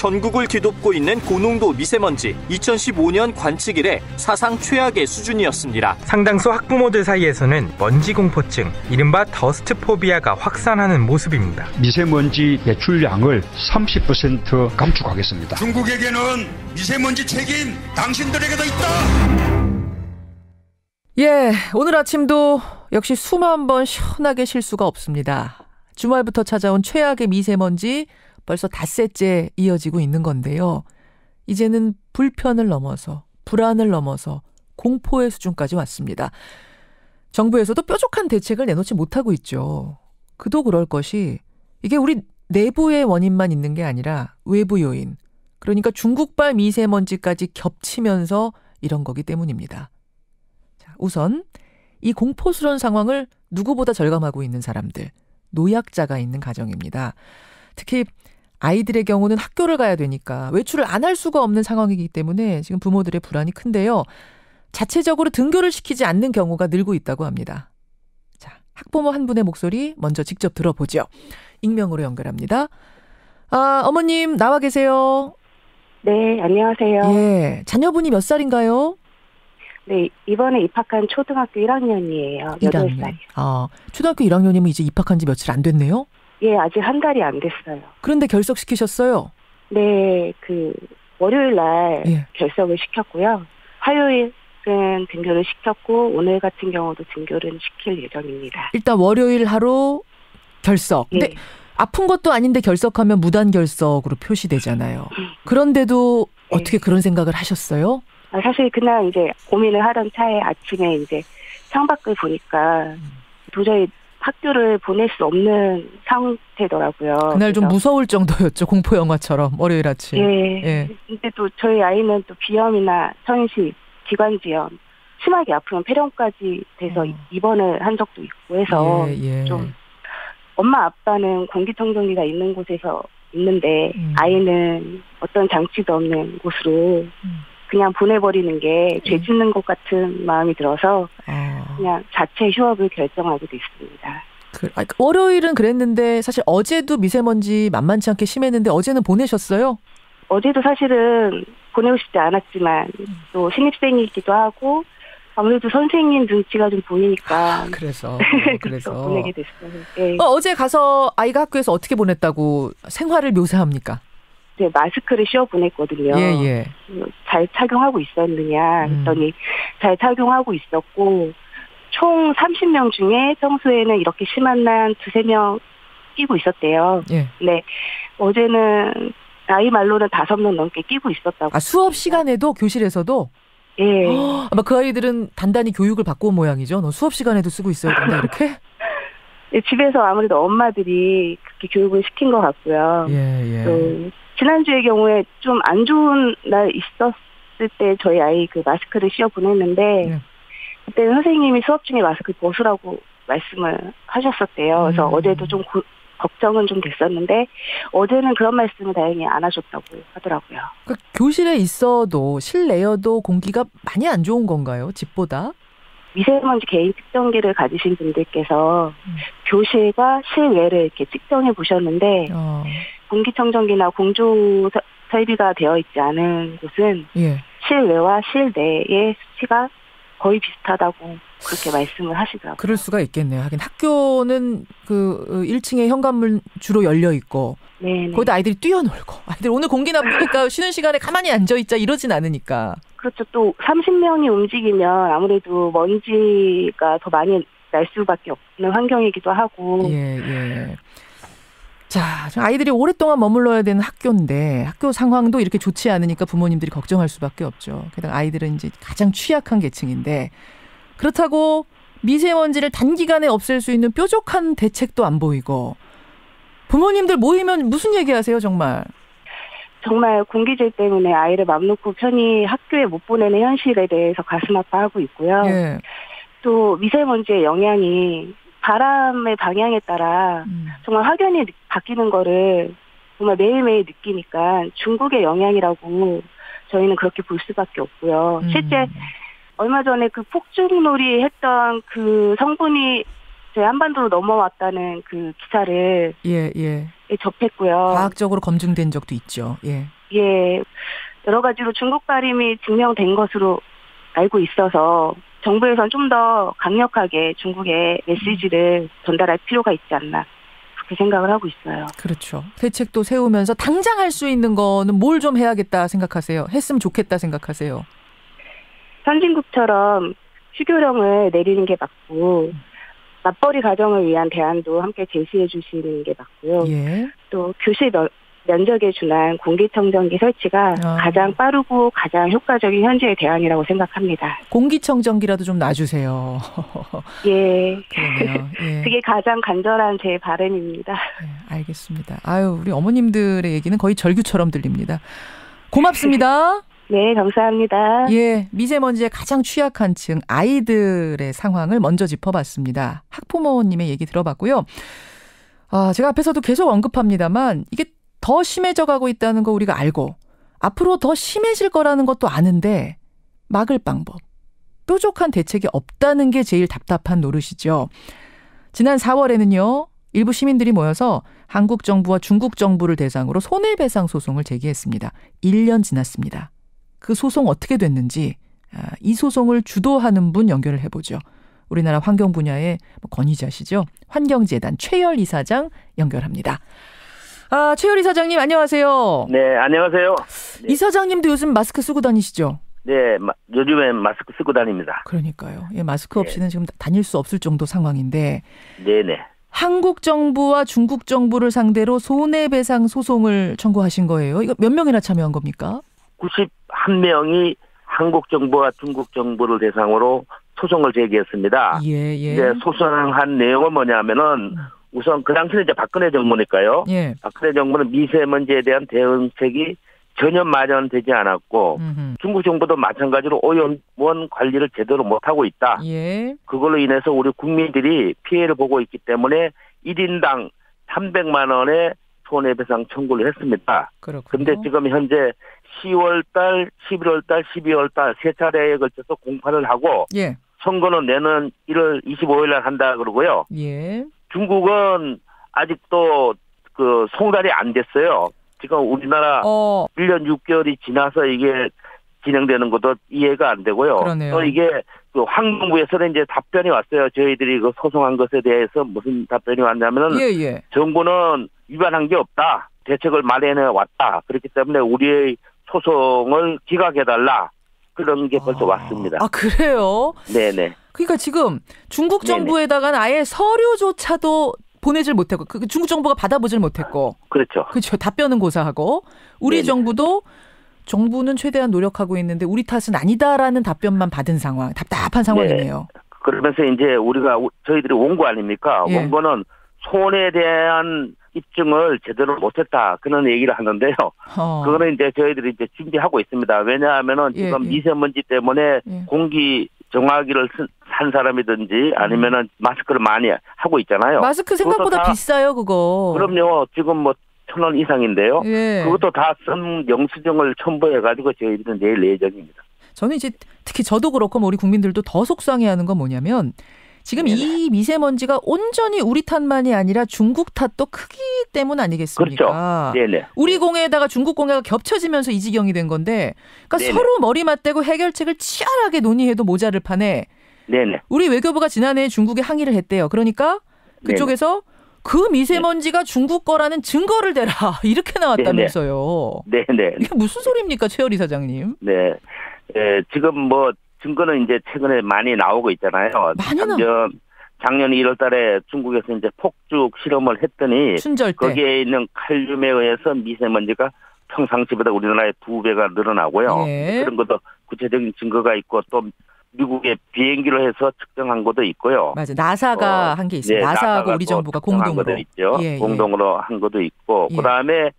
전국을 뒤덮고 있는 고농도 미세먼지 2015년 관측 이래 사상 최악의 수준이었습니다. 상당수 학부모들 사이에서는 먼지 공포증, 이른바 더스트 포비아가 확산하는 모습입니다. 미세먼지 배출량을 30% 감축하겠습니다. 중국에게는 미세먼지 책임 당신들에게도 있다. 예, 오늘 아침도 역시 수만 번 시원하게 쉴 수가 없습니다. 주말부터 찾아온 최악의 미세먼지 벌써 닷새째 이어지고 있는 건데요. 이제는 불편을 넘어서 불안을 넘어서 공포의 수준까지 왔습니다. 정부에서도 뾰족한 대책을 내놓지 못하고 있죠. 그도 그럴 것이 이게 우리 내부의 원인만 있는 게 아니라 외부 요인, 그러니까 중국발 미세먼지까지 겹치면서 이런 거기 때문입니다. 자, 우선 이 공포스러운 상황을 누구보다 절감하고 있는 사람들, 노약자가 있는 가정입니다. 특히 아이들의 경우는 학교를 가야 되니까 외출을 안 할 수가 없는 상황이기 때문에 지금 부모들의 불안이 큰데요. 자체적으로 등교를 시키지 않는 경우가 늘고 있다고 합니다. 자, 학부모 한 분의 목소리 먼저 직접 들어보죠. 익명으로 연결합니다. 아, 어머님 나와 계세요. 네, 안녕하세요. 예. 자녀분이 몇 살인가요? 네, 이번에 입학한 초등학교 1학년이에요. 8살. 아, 초등학교 1학년이면 이제 입학한 지 며칠 안 됐네요? 예, 아직 한 달이 안 됐어요. 그런데 결석시키셨어요? 네, 그, 월요일 날 예. 결석을 시켰고요. 화요일은 등교를 시켰고, 오늘 같은 경우도 등교를 시킬 예정입니다. 일단 월요일 하루 결석. 예. 근데 아픈 것도 아닌데 결석하면 무단 결석으로 표시되잖아요. 그런데도 네. 어떻게 그런 생각을 하셨어요? 아, 사실 그날 이제 고민을 하던 차에 아침에 이제 창밖을 보니까 도저히 학교를 보낼 수 없는 상태더라고요. 그날 좀 무서울 정도였죠. 공포 영화처럼 월요일 아침. 예. 예. 근데 또 저희 아이는 또 비염이나 천식, 기관지염, 심하게 아프면 폐렴까지 돼서 어. 입원을 한 적도 있고 해서 예, 예. 좀 엄마 아빠는 공기청정기가 있는 곳에서 있는데 음. 아이는 어떤 장치도 없는 곳으로 음. 그냥 보내버리는 게죄 예. 짓는 것 같은 마음이 들어서 아, 그냥 자체 휴업을 결정하게 됐습니다. 그, 아, 월요일은 그랬는데 사실 어제도 미세먼지 만만치 않게 심했는데 어제는 보내셨어요? 어제도 사실은 보내고 싶지 않았지만 또 신입생이기도 하고 아무래도 선생님 눈치가 좀 보이니까 그래서 또 그래서 보내게 됐어요. 네. 어, 어제 가서 아이가 학교에서 어떻게 보냈다고 생활을 묘사합니까? 이제 마스크를 씌워 보냈거든요. 예, 예. 잘 착용하고 있었느냐 음. 했더니 잘 착용하고 있었고 총 30명 중에 평소에는 이렇게 심한 날 두세 명 끼고 있었대요. 예. 네. 어제는 아이 말로는 다섯 명 넘게 끼고 있었다고. 아, 수업 시간에도 교실에서도 예. 아마 그 아이들은 단단히 교육을 받고 온 모양이죠. 너 수업 시간에도 쓰고 있어야 된다 이렇게. 예, 집에서 아무래도 엄마들이 그렇게 교육을 시킨 것 같고요. 예, 예. 또 지난주의 경우에 좀 안 좋은 날 있었을 때 저희 아이 그 마스크를 씌워 보냈는데 네. 그때는 선생님이 수업 중에 마스크 벗으라고 말씀을 하셨었대요. 그래서 음. 어제도 좀 고- 걱정은 좀 됐었는데 어제는 그런 말씀을 다행히 안 하셨다고 하더라고요. 그 교실에 있어도 실내여도 공기가 많이 안 좋은 건가요? 집보다? 미세먼지 개인 측정기를 가지신 분들께서 음. 교실과 실외를 이렇게 측정해 보셨는데 어, 공기청정기나 공조 서- 설비가 되어 있지 않은 곳은 예. 실외와 실내의 수치가 거의 비슷하다고 그렇게 말씀을 하시더라고요. 그럴 수가 있겠네요. 하긴 학교는 그 1층에 현관문 주로 열려 있고 네네. 거기다 아이들이 뛰어놀고 아이들 오늘 공기 나쁘니까 쉬는 시간에 가만히 앉아 있자 이러진 않으니까. 그렇죠. 또 30명이 움직이면 아무래도 먼지가 더 많이 날 수밖에 없는 환경이기도 하고 예, 예. 자, 저 아이들이 오랫동안 머물러야 되는 학교인데 학교 상황도 이렇게 좋지 않으니까 부모님들이 걱정할 수밖에 없죠. 게다가 아이들은 이제 가장 취약한 계층인데 그렇다고 미세먼지를 단기간에 없앨 수 있는 뾰족한 대책도 안 보이고 부모님들 모이면 무슨 얘기하세요, 정말? 정말 공기질 때문에 아이를 맘 놓고 편히 학교에 못 보내는 현실에 대해서 가슴 아파하고 있고요. 예. 또 미세먼지의 영향이 바람의 방향에 따라 음. 정말 확연히 느- 바뀌는 거를 정말 매일매일 느끼니까 중국의 영향이라고 저희는 그렇게 볼 수밖에 없고요. 음. 실제 얼마 전에 그 폭죽놀이 했던 그 성분이 저희 한반도로 넘어왔다는 그 기사를 예, 예. 접했고요. 과학적으로 검증된 적도 있죠. 예. 예, 여러 가지로 중국 발임이 증명된 것으로 알고 있어서 정부에선 좀 더 강력하게 중국에 메시지를 전달할 필요가 있지 않나 그렇게 생각을 하고 있어요. 그렇죠. 대책도 세우면서 당장 할 수 있는 거는 뭘 좀 해야겠다 생각하세요? 했으면 좋겠다 생각하세요? 선진국처럼 휴교령을 내리는 게 맞고 맞벌이 가정을 위한 대안도 함께 제시해 주시는 게 맞고요. 예. 또 교실 면- 면적에 준한 공기청정기 설치가 아. 가장 빠르고 가장 효과적인 현재의 대안이라고 생각합니다. 공기청정기라도 좀 놔주세요. 예. 예. 그게 가장 간절한 제 바람입니다. 예, 알겠습니다. 아유, 우리 어머님들의 얘기는 거의 절규처럼 들립니다. 고맙습니다. 네, 감사합니다. 예, 미세먼지에 가장 취약한 층 아이들의 상황을 먼저 짚어봤습니다. 학부모님의 얘기 들어봤고요. 아, 제가 앞에서도 계속 언급합니다만 이게 더 심해져 가고 있다는 거 우리가 알고 앞으로 더 심해질 거라는 것도 아는데 막을 방법, 뾰족한 대책이 없다는 게 제일 답답한 노릇이죠. 지난 4월에는요. 일부 시민들이 모여서 한국 정부와 중국 정부를 대상으로 손해배상 소송을 제기했습니다. 1년 지났습니다. 그 소송 어떻게 됐는지 아, 이 소송을 주도하는 분 연결을 해보죠. 우리나라 환경 분야의 뭐 권위자시죠. 환경재단 최열 이사장 연결합니다. 아, 최열 이사장님 안녕하세요. 네, 안녕하세요. 이사장님도 요즘 마스크 쓰고 다니시죠? 네, 마- 요즘엔 마스크 쓰고 다닙니다. 그러니까요. 예, 마스크 없이는 지금 다닐 수 없을 정도 상황인데 네 네. 한국 정부와 중국 정부를 상대로 손해배상 소송을 청구하신 거예요. 이거 몇 명이나 참여한 겁니까? 91명이 한국 정부와 중국 정부를 대상으로 소송을 제기했습니다. 예, 예. 이제 소송한 내용은 뭐냐면은 우선 그 당시는 이제 박근혜 정부니까요. 예. 박근혜 정부는 미세먼지에 대한 대응책이 전혀 마련되지 않았고 음흠. 중국 정부도 마찬가지로 오염원 관리를 제대로 못하고 있다. 예. 그걸로 인해서 우리 국민들이 피해를 보고 있기 때문에 1인당 300만 원의 손해배상 청구를 했습니다. 근데 지금 현재 10월 달, 11월 달, 12월 달 세 차례에 걸쳐서 공판을 하고 예. 선거는 내년 1월 25일 날 한다 그러고요. 예. 중국은 아직도 그 송달이 안 됐어요. 지금 우리나라 어, 1년 6개월이 지나서 이게 진행되는 것도 이해가 안 되고요. 그러네요. 또 이게 그 환경부에서는 이제 답변이 왔어요. 저희들이 그 소송한 것에 대해서 무슨 답변이 왔냐면은 예, 예. 정부는 위반한 게 없다. 대책을 마련해 왔다. 그렇기 때문에 우리의 소송을 기각해달라. 그런 게 벌써 왔습니다. 아, 그래요? 네네. 그러니까 지금 중국. 정부에다가는 아예 서류조차도 보내질 못했고, 그 중국 정부가 받아보질 못했고, 그렇죠. 그렇죠. 답변은 고사하고, 우리 네네. 정부도 정부는 최대한 노력하고 있는데 우리 탓은 아니다라는 답변만 받은 상황, 답답한 상황이네요. 그러면서 이제 우리가 우- 저희들이 원고 아닙니까? 예. 원고는 손에 대한 입증을 제대로 못했다 그런 얘기를 하는데요. 어. 그거는 이제 저희들이 이제 준비하고 있습니다. 왜냐하면은 예, 지금 예. 미세먼지 때문에 예. 공기 정화기를 쓴- 산 사람이든지 아니면은 마스크를 많이 하고 있잖아요. 마스크 생각보다 비싸요, 그거. 그럼요. 지금 뭐 천 원 이상인데요. 예. 그것도 다 쓴 영수증을 첨부해가지고 저희들은 내일 예정입니다. 저는 이제 특히 저도 그렇고 뭐 우리 국민들도 더 속상해하는 건 뭐냐면 지금 이 미세먼지가 온전히 우리 탓만이 아니라 중국 탓도 크기 때문 아니겠습니까? 그렇죠. 네네. 우리 공해에다가 중국 공해가 겹쳐지면서 이 지경이 된 건데, 그러니까 네네. 서로 머리 맞대고 해결책을 치열하게 논의해도 모자를 판에 네네. 우리 외교부가 지난해 중국에 항의를 했대요. 그러니까 그쪽에서 그 미세먼지가 중국 거라는 증거를 대라 이렇게 나왔다면서요. 네네. 이게 무슨 소리입니까, 최열이 사장님? 네. 에, 지금 뭐 증거는 이제 최근에 많이 나오고 있잖아요. 많이 나- 작년 작년 1월 달에 중국에서 이제 폭죽 실험을 했더니 춘절 때. 거기에 있는 칼륨에 의해서 미세먼지가 평상시보다 우리나라의 두 배가 늘어나고요. 예. 그런 것도 구체적인 증거가 있고 또 미국의 비행기로 해서 측정한 것도 있고요. 맞아. 나사가 어, 한게 있어요. 네, 나사하고 우리 또 정부가 공동으로. 것도 있죠. 예, 예. 공동으로 한 것도 있고 예. 그다음에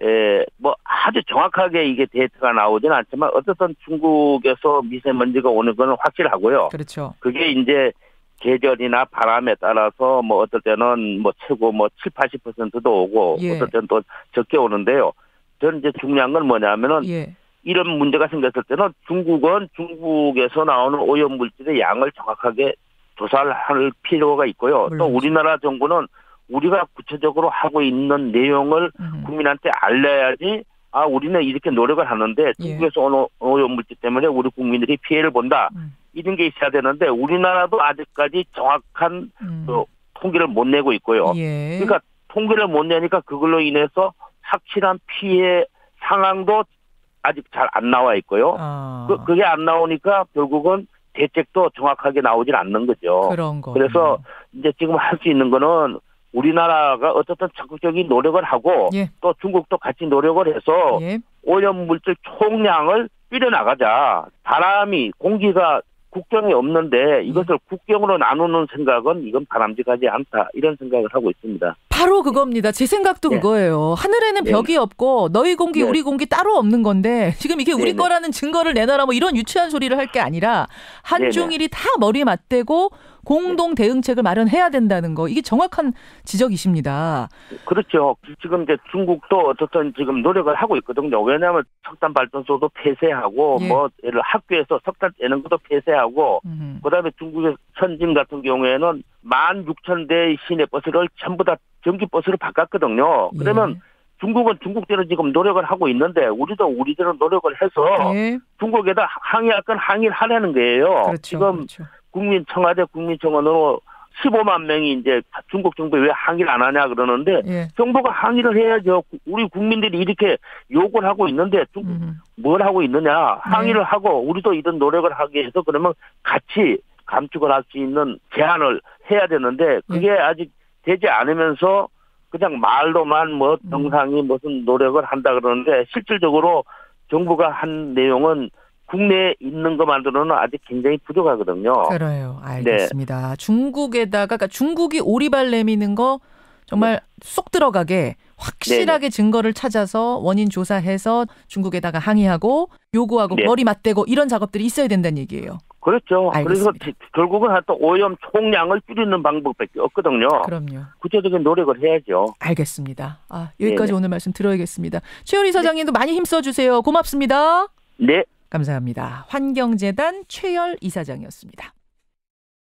에, 뭐 아주 정확하게 이게 데이터가 나오지는 않지만 어쨌든 중국에서 미세먼지가 오는 건 확실하고요. 그렇죠. 그게 이제 계절이나 바람에 따라서 뭐 어떨 때는 뭐 최고 뭐 7, 80%도 오고 예. 어떨 때는 또 적게 오는데요. 저는 이제 중요한 건 뭐냐면은 예. 이런 문제가 생겼을 때는 중국은 중국에서 나오는 오염 물질의 양을 정확하게 조사를 할 필요가 있고요. 또 물론이죠. 우리나라 정부는 우리가 구체적으로 하고 있는 내용을 음. 국민한테 알려야지 아 우리는 이렇게 노력을 하는데 예. 중국에서 오는 오염물질 때문에 우리 국민들이 피해를 본다 음. 이런 게 있어야 되는데 우리나라도 아직까지 정확한 음. 그 통계를 못 내고 있고요. 예. 그러니까 통계를 못 내니까 그걸로 인해서 확실한 피해 상황도 아직 잘 안 나와 있고요. 아, 그, 그게 안 나오니까 결국은 대책도 정확하게 나오질 않는 거죠. 그런 거. 그래서 이제 지금 할 수 있는 거는 우리나라가 어쨌든 적극적인 노력을 하고 예. 또 중국도 같이 노력을 해서 예. 오염물질 총량을 줄여나가자. 바람이 공기가 국경에 없는데 이것을 국경으로 나누는 생각은 이건 바람직하지 않다. 이런 생각을 하고 있습니다. 바로 그겁니다. 제 생각도 네. 그거예요. 하늘에는 네. 벽이 없고 너희 공기 네. 우리 공기 따로 없는 건데 지금 이게 우리 네네. 거라는 증거를 내놔라 뭐 이런 유치한 소리를 할 게 아니라 한중일이 다 머리에 맞대고 공동 대응책을 마련해야 된다는 거 이게 정확한 지적이십니다. 그렇죠. 지금 이제 중국도 어떻든 지금 노력을 하고 있거든요. 왜냐하면 석탄 발전소도 폐쇄하고 예. 뭐 학교에서 석탄 떼는 것도 폐쇄하고 음. 그다음에 중국의 천진 같은 경우에는 16,000대의 시내 버스를 전부 다 전기 버스로 바꿨거든요. 그러면 중국은 중국대로 지금 노력을 하고 있는데 우리도 우리대로 노력을 해서 예. 중국에다 항의할 건 항의를 하라는 거예요. 그렇죠. 지금 그렇죠. 국민 청와대 국민청원으로 15만 명이 이제 중국 정부에 왜 항의를 안 하냐 그러는데 예. 정부가 항의를 해야죠. 우리 국민들이 이렇게 욕을 하고 있는데 중국 음. 뭘 하고 있느냐 항의를 하고 우리도 이런 노력을 하기 위해서 그러면 같이 감축을 할 수 있는 제안을 해야 되는데 그게 아직 되지 않으면서 그냥 말로만 뭐 정상이 무슨 노력을 한다 그러는데 실질적으로 정부가 한 내용은 국내에 있는 것만으로는 아직 굉장히 부족하거든요. 그래요. 알겠습니다. 중국에다가 그러니까 중국이 오리발 내미는 거 정말 쏙 들어가게 확실하게 증거를 찾아서 원인 조사해서 중국에다가 항의하고 요구하고 네. 머리 맞대고 이런 작업들이 있어야 된다는 얘기예요. 그렇죠. 그래서 알겠습니다. 지- 결국은 하여튼 오염 총량을 줄이는 방법밖에 없거든요. 그럼요. 구체적인 노력을 해야죠. 알겠습니다. 아, 여기까지 네네. 오늘 말씀 들어야겠습니다. 최현희 사장님도 많이 힘써주세요. 고맙습니다. 네. 감사합니다. 환경재단 최열 이사장이었습니다.